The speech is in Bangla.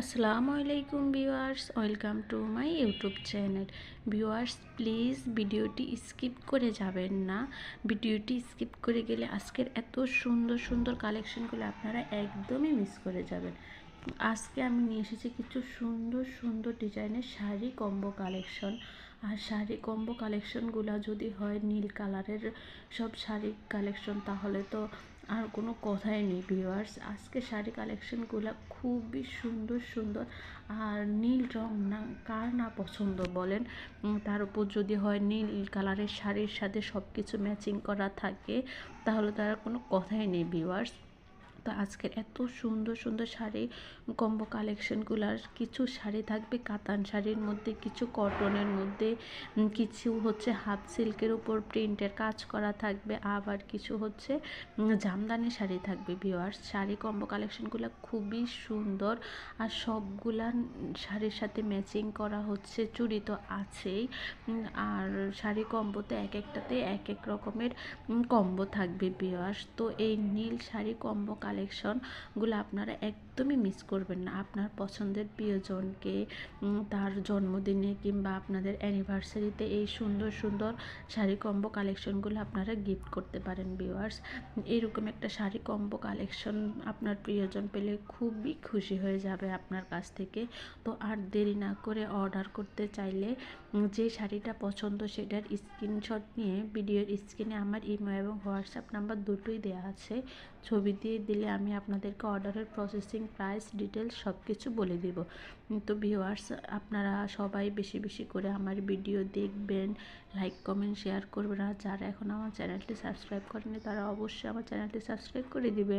আসসালামু আলাইকুম viewers, welcome to my YouTube channel. Viewers, please ভিডিওটি স্কিপ করে যাবেন না। ভিডিওটি স্কিপ করে গেলে আজকের এত সুন্দর সুন্দর কালেকশনগুলো আপনারা একদমই মিস করে যাবেন। আজকে আমি নিয়ে এসেছি কিছু সুন্দর সুন্দর ডিজাইনের শাড়ি কম্বো কালেকশন আর শাড়ি কম্বো কালেকশনগুলো যদি হয় নীল কালারের সব শাড়ি কালেকশন তাহলে তো আর কোনো কথাই নেই ভিউয়ার্স আজকে শাড়ি কালেকশনগুলো খুবই সুন্দর সুন্দর। আর নীল রং না, কার না পছন্দ বলেন? তার উপর যদি হয় নীল কালারের শাড়ির সাথে সব কিছু ম্যাচিং করা থাকে, তাহলে তার কোনো কথাই নেই ভিউয়ার্স তো আজকের এত সুন্দর সুন্দর শাড়ি কম্বো কালেকশনগুলার কিছু শাড়ি থাকবে কাতান শাড়ির মধ্যে, কিছু কটনের মধ্যে কিছু হচ্ছে হাফ সিল্কের উপর প্রিন্টের কাজ করা থাকবে, আবার কিছু হচ্ছে জামদানি শাড়ি থাকবে ভিওয়ার্স শাড়ি কম্বো কালেকশনগুলো খুবই সুন্দর আর সবগুলা শাড়ির সাথে ম্যাচিং করা হচ্ছে, চুড়ি তো আছেই আর শাড়ি কম্বোতে এক একটাতে এক এক রকমের কম্বো থাকবে ভিওয়ার্স তো এই নীল শাড়ি কম্বো কালেকশনগুলো আপনারা একদমই মিস করবেন না। আপনার পছন্দের প্রিয়জনকে তার জন্মদিনে কিংবা আপনাদের অ্যানিভার্সারিতে এই সুন্দর সুন্দর শাড়ি কম্বো কালেকশনগুলো আপনারা গিফট করতে পারেন ভিউয়ার্স এরকম একটা শাড়ি কম্বো কালেকশন আপনার প্রিয়জন পেলে খুবই খুশি হয়ে যাবে আপনার কাছ থেকে। তো আর দেরি না করে অর্ডার করতে চাইলে যে শাড়িটা পছন্দ সেটার স্ক্রিনশট নিয়ে ভিডিওর স্ক্রিনে আমার ইমো এবং হোয়াটসঅ্যাপ নাম্বার দুটোই দেওয়া আছে। ছবি দিয়ে দিলে আমি আপনাদেরকে অর্ডারের প্রসেসিং প্রাইস ডিটেলস সব কিছু বলে দেব। তো ভিউয়ার্স আপনারা সবাই বেশি বেশি করে আমার ভিডিও দেখবেন লাইক কমেন্ট শেয়ার করবেন। আর যারা এখন আমার চ্যানেলটি সাবস্ক্রাইব করেনি তারা অবশ্যই আমার চ্যানেলটি সাবস্ক্রাইব করে দিবেন।